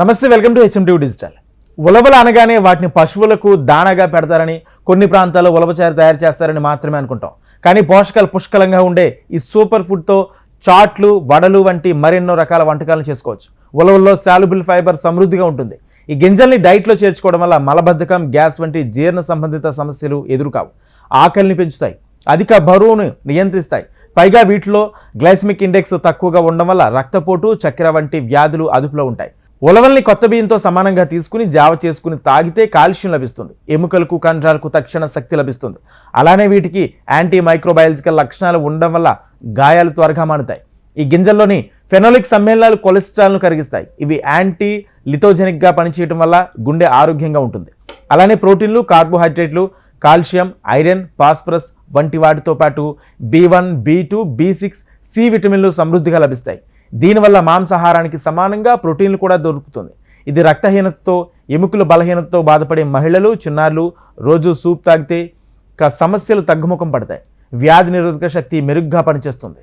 నమస్తే welcome to HM TV digital. ఉలవలు అనగానే వాటిని పశువులకు దానాగా పెడతారని కొన్ని ప్రాంతాల్లో ఉలవచారు తయారు చేస్తారని మాత్రమే అనుకుంటాం. కానీ పోషకాలు పుష్కలంగా ఉండే ఈ సూపర్ ఫుడ్తో చాట్లు వడలు వంటి మరెన్నో రకాల వంటకాలను చేసుకోవచ్చు. ఉలవల్లో సాల్యుబుల్ ఫైబర్ సమృద్ధిగా ఉంటుంది. ఈ గింజల్ని డైట్లో చేర్చుకోవడం వల్ల మలబద్ధకం గ్యాస్ వంటి జీర్ణ సంబంధిత సమస్యలు ఎదురుకావు. ఆకలిని పెంచుతాయి. అధిక బరువును నియంత్రిస్తాయి. పైగా వీటిలో గ్లైసమిక్ ఇండెక్స్ తక్కువగా ఉండడం వల్ల రక్తపోటు చక్కెర వంటి వ్యాధులు అదుపులో ఉంటాయి. ఉలవల్ని కొత్త బియ్యంతో సమానంగా తీసుకుని జావ చేసుకుని తాగితే కాల్షియం లభిస్తుంది. ఎముకలకు కండరాలకు తక్షణ శక్తి లభిస్తుంది. అలానే వీటికి యాంటీ మైక్రోబయాలజికల్ లక్షణాలు ఉండడం వల్ల గాయాలు త్వరగా మానుతాయి. ఈ గింజల్లోని ఫెనోలిక్ సమ్మేళనాలు కొలెస్ట్రాల్ను కరిగిస్తాయి. ఇవి యాంటీ లిథోజెనిక్గా పనిచేయడం వల్ల గుండె ఆరోగ్యంగా ఉంటుంది. అలానే ప్రోటీన్లు కార్బోహైడ్రేట్లు కాల్షియం ఐరన్ ఫాస్ఫరస్ వంటి వాటితో పాటు B one B two B six C విటమిన్లు సమృద్ధిగా లభిస్తాయి. దీనివల్ల మాంసాహారానికి సమానంగా ప్రోటీన్లు కూడా దొరుకుతుంది. ఇది రక్తహీనతతో ఎముకల బలహీనతతో బాధపడే మహిళలు చిన్నారులు రోజు సూప్ తాగితే సమస్యలు తగ్గుముఖం పడతాయి. వ్యాధి నిరోధక శక్తి మెరుగ్గా పనిచేస్తుంది.